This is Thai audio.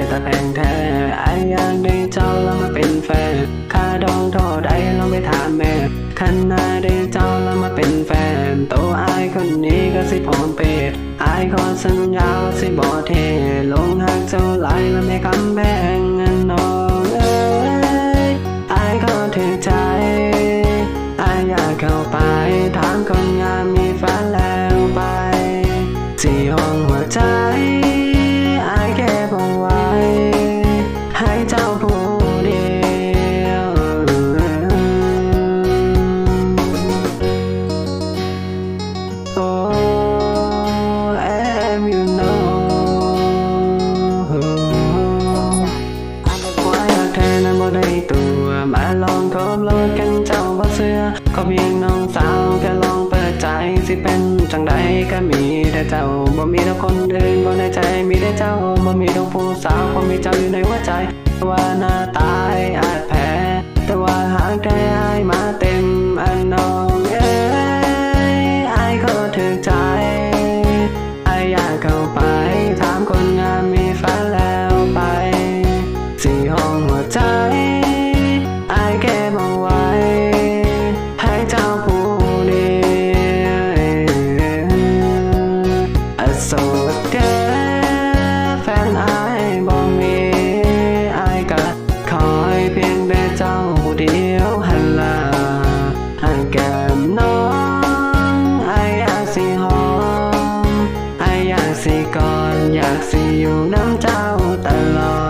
เ็นตาแฟนเธอไออยากได้เจ้าแล้วมาเป็นแฟนข้าดองเท่ไอ้ลองไปถามแม่คันาได้เจ้าแล้วมาเป็นแฟนโตไอคนนี้ก็สิพร้อมเป็ดไอขอสัญญาสิบอเทลงหักเจ้าไหลแล้วไม่คำแพง ในนั้นบ่ได้ตัวมาลองทบลดกันเจ้าบ่เสือขอเพียงน้องสาวแค่ลองเปิดใจสิเป็นจังใดก็มีแต่เจ้าบ่มีแต่คนอื่นบ่ในใจมีแต่เจ้าบ่มีดอกผู้สาวบ่มีเจ้าอยู่ในหัวใจว่าหน้าตายอาจแพ้ ดเด้แฟนอายบ่มีอายก็คอยเพียงแต่เจ้าผู้เดียวหันลาให้แก้มน้องอายอยากสิหอมอายอยากสิกอดอยากสิอยู่น้ำเจ้าตลอด